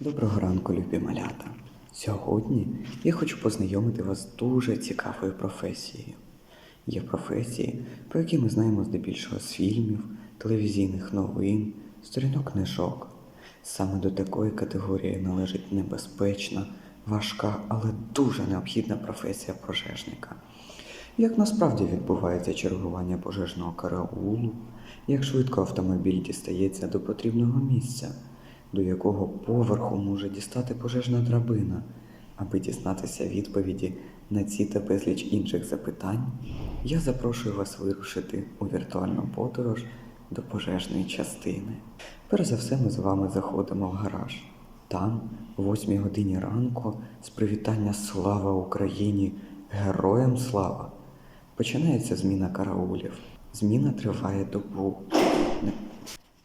Доброго ранку, любі малята. Сьогодні я хочу познайомити вас з дуже цікавою професією. Є професії, про які ми знаємо здебільшого з фільмів, телевізійних новин, сторінок книжок. Саме до такої категорії належить небезпечна, важка, але дуже необхідна професія пожежника. Як насправді відбувається чергування пожежного караулу, як швидко автомобіль дістається до потрібного місця, до якого поверху може дістати пожежна драбина, аби дізнатися відповіді на ці та безліч інших запитань, я запрошую вас вирушити у віртуальну подорож до пожежної частини. Перш за все, ми з вами заходимо в гараж. Там, о 8 годині ранку, з привітання Слава Україні! Героям слава! Починається зміна караулів. Зміна триває добу.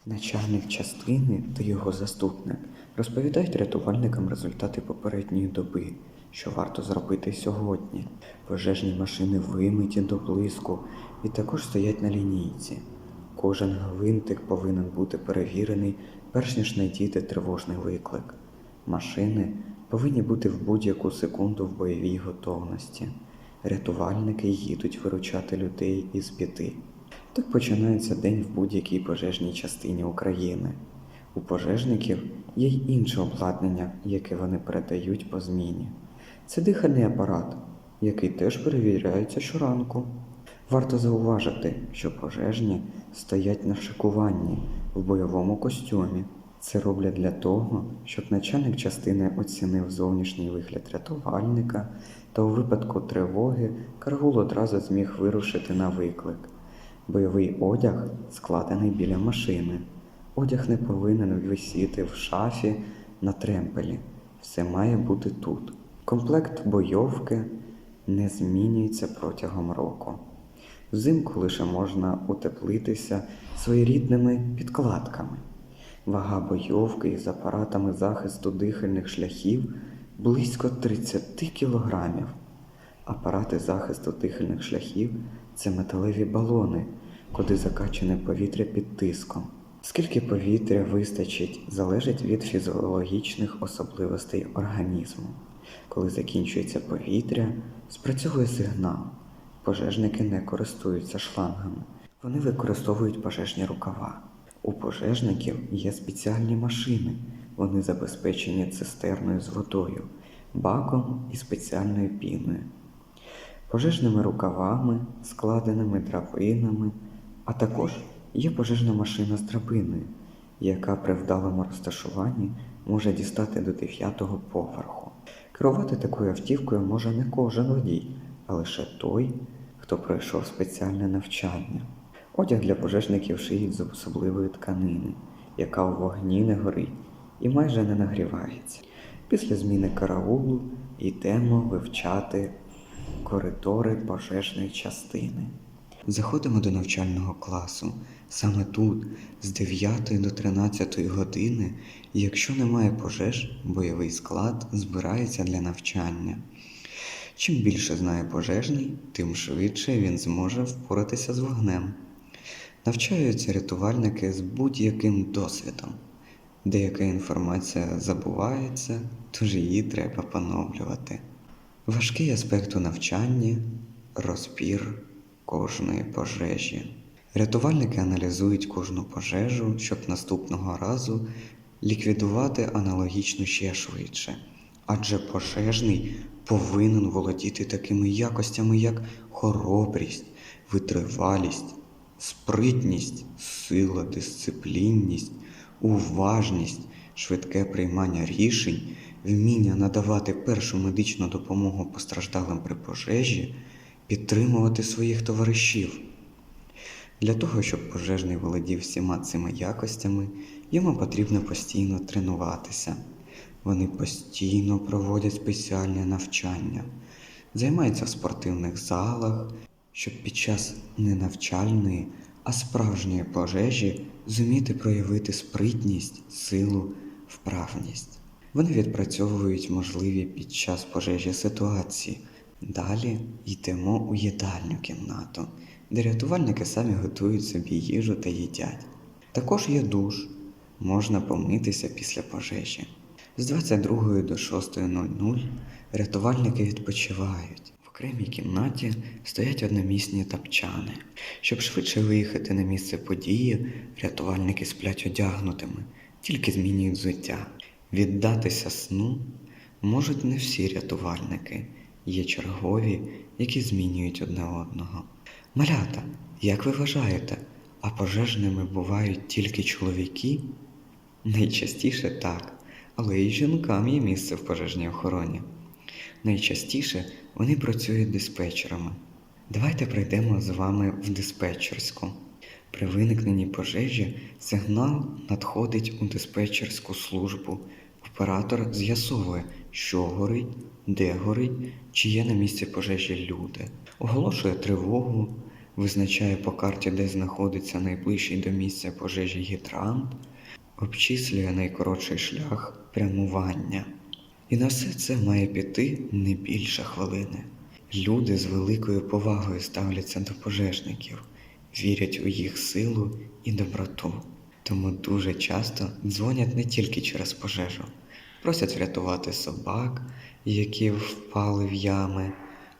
На- Начальник частини та його заступник розповідають рятувальникам результати попередньої доби, що варто зробити сьогодні. Пожежні машини вимиті до блиску і також стоять на лінійці. Кожен гвинтик повинен бути перевірений, перш ніж надійде тривожний виклик. Машини повинні бути в будь-яку секунду в бойовій готовності. Рятувальники їдуть виручати людей із біди. Так починається день в будь-якій пожежній частині України. У пожежників є й інше обладнання, яке вони передають по зміні. Це дихальний апарат, який теж перевіряється щоранку. Варто зауважити, що пожежні стоять на шикуванні в бойовому костюмі. Це роблять для того, щоб начальник частини оцінив зовнішній вигляд рятувальника, та у випадку тривоги каргул одразу зміг вирушити на виклик. Бойовий одяг складений біля машини. Одяг не повинен висіти в шафі на тремпелі. Все має бути тут. Комплект бойовки не змінюється протягом року. Взимку лише можна утеплитися своєрідними підкладками. Вага бойовки із апаратами захисту дихальних шляхів близько 30 кілограмів. Апарати захисту дихальних шляхів це металеві балони, куди закачане повітря під тиском. Скільки повітря вистачить, залежить від фізіологічних особливостей організму. Коли закінчується повітря, спрацьовує сигнал. Пожежники не користуються шлангами. Вони використовують пожежні рукава. У пожежників є спеціальні машини. Вони забезпечені цистерною з водою, баком і спеціальною піною пожежними рукавами, складеними драбинами, а також є пожежна машина з драбиною, яка при вдалому розташуванні може дістати до 9-го поверху. Керувати такою автівкою може не кожен водій, а лише той, хто пройшов спеціальне навчання. Одяг для пожежників шиють з особливої тканини, яка у вогні не горить і майже не нагрівається. Після зміни караулу йдемо вивчати коридори пожежної частини. Заходимо до навчального класу. Саме тут, з 9 до 13 години, якщо немає пожеж, бойовий склад збирається для навчання. Чим більше знає пожежний, тим швидше він зможе впоратися з вогнем. Навчаються рятувальники з будь-яким досвідом. Деяка інформація забувається, тож її треба поновлювати. Важкий аспект у навчанні розбір кожної пожежі. Рятувальники аналізують кожну пожежу, щоб наступного разу ліквідувати аналогічно ще швидше. Адже пожежний повинен володіти такими якостями, як хоробрість, витривалість, спритність, сила, дисциплінність, уважність, швидке приймання рішень, вміння надавати першу медичну допомогу постраждалим при пожежі, підтримувати своїх товаришів. Для того, щоб пожежний володів всіма цими якостями, йому потрібно постійно тренуватися. Вони постійно проводять спеціальне навчання, займаються в спортивних залах, щоб під час не навчальної, а справжньої пожежі зуміти проявити спритність, силу, вправність. Вони відпрацьовують можливі під час пожежі ситуації. Далі йдемо у їдальню кімнату, де рятувальники самі готують собі їжу та їдять. Також є душ, можна помитися після пожежі. З 22 до 6.00 рятувальники відпочивають. В окремій кімнаті стоять одномісні тапчани. Щоб швидше виїхати на місце події, рятувальники сплять одягнутими, тільки змінюють взуття. Віддатися сну можуть не всі рятувальники, є чергові, які змінюють одне одного. Малята, як ви вважаєте, а пожежними бувають тільки чоловіки? Найчастіше так, але і жінкам є місце в пожежній охороні. Найчастіше вони працюють диспетчерами. Давайте прийдемо з вами в диспетчерську. При виникненні пожежі сигнал надходить у диспетчерську службу. Оператор з'ясовує, що горить, де горить, чи є на місці пожежі люди. Оголошує тривогу, визначає по карті, де знаходиться найближчий до місця пожежі гідрант, обчислює найкоротший шлях прямування. І на все це має піти не більше хвилини. Люди з великою повагою ставляться до пожежників, вірять у їх силу і доброту. Тому дуже часто дзвонять не тільки через пожежу, просять врятувати собак, які впали в ями,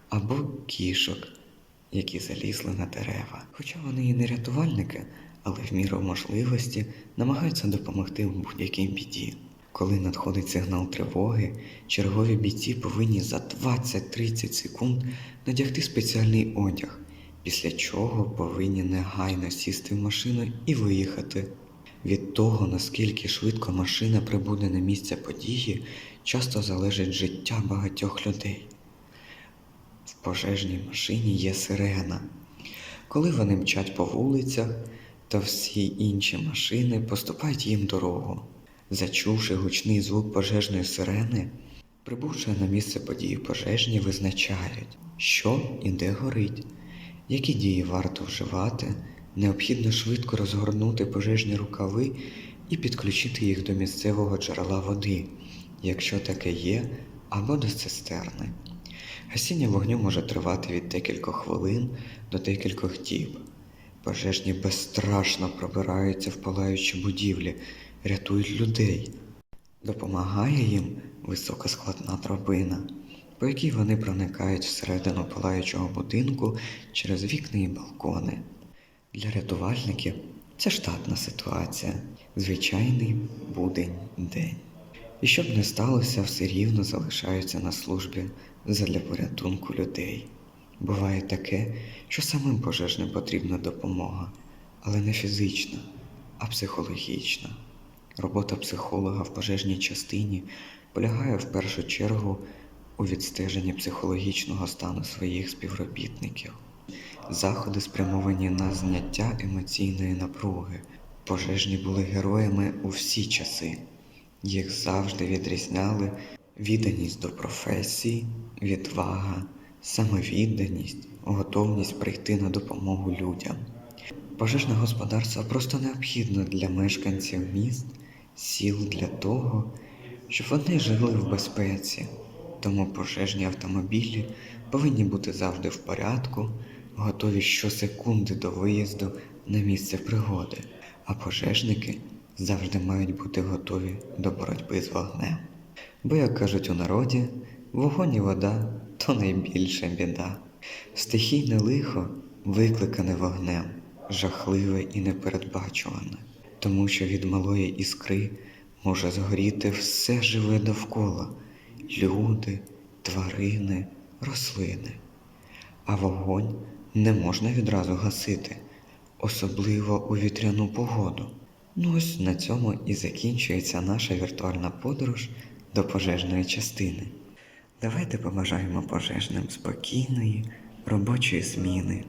або кішок, які залізли на дерева. Хоча вони і не рятувальники, але в міру можливості намагаються допомогти в будь-якій біді. Коли надходить сигнал тривоги, чергові бійці повинні за 20-30 секунд надягти спеціальний одяг, після чого повинні негайно сісти в машину і виїхати. Від того, наскільки швидко машина прибуде на місце події, часто залежить життя багатьох людей. В пожежній машині є сирена. Коли вони мчать по вулицях, то всі інші машини поступають їм дорогу. Зачувши гучний звук пожежної сирени, прибувши на місце події пожежні визначають, що і де горить, які дії варто вживати, необхідно швидко розгорнути пожежні рукави і підключити їх до місцевого джерела води, якщо таке є, або до цистерни. Гасіння вогню може тривати від декількох хвилин до декількох діб. Пожежні безстрашно пробираються в палаючі будівлі, рятують людей. Допомагає їм високоскладна драбина, по якій вони проникають всередину палаючого будинку через вікна і балкони. Для рятувальників це штатна ситуація, звичайний будень день. І щоб не сталося, все рівно залишаються на службі задля порятунку людей. Буває таке, що самим пожежним потрібна допомога, але не фізична, а психологічна. Робота психолога в пожежній частині полягає в першу чергу у відстеженні психологічного стану своїх співробітників. Заходи спрямовані на зняття емоційної напруги. Пожежні були героями у всі часи. Їх завжди відрізняли відданість до професії, відвага, самовідданість, готовність прийти на допомогу людям. Пожежне господарство просто необхідно для мешканців міст, сіл для того, щоб вони жили в безпеці. Тому пожежні автомобілі повинні бути завжди в порядку, готові щосекунди до виїзду на місце пригоди, а пожежники завжди мають бути готові до боротьби з вогнем. Бо, як кажуть у народі, вогонь і вода то найбільша біда. Стихійне лихо викликане вогнем, жахливе і непередбачуване, тому що від малої іскри може згоріти все живе довкола люди, тварини, рослини. А вогонь не можна відразу гасити, особливо у вітряну погоду. Ну ось на цьому і закінчується наша віртуальна подорож до пожежної частини. Давайте побажаємо пожежним спокійної робочої зміни,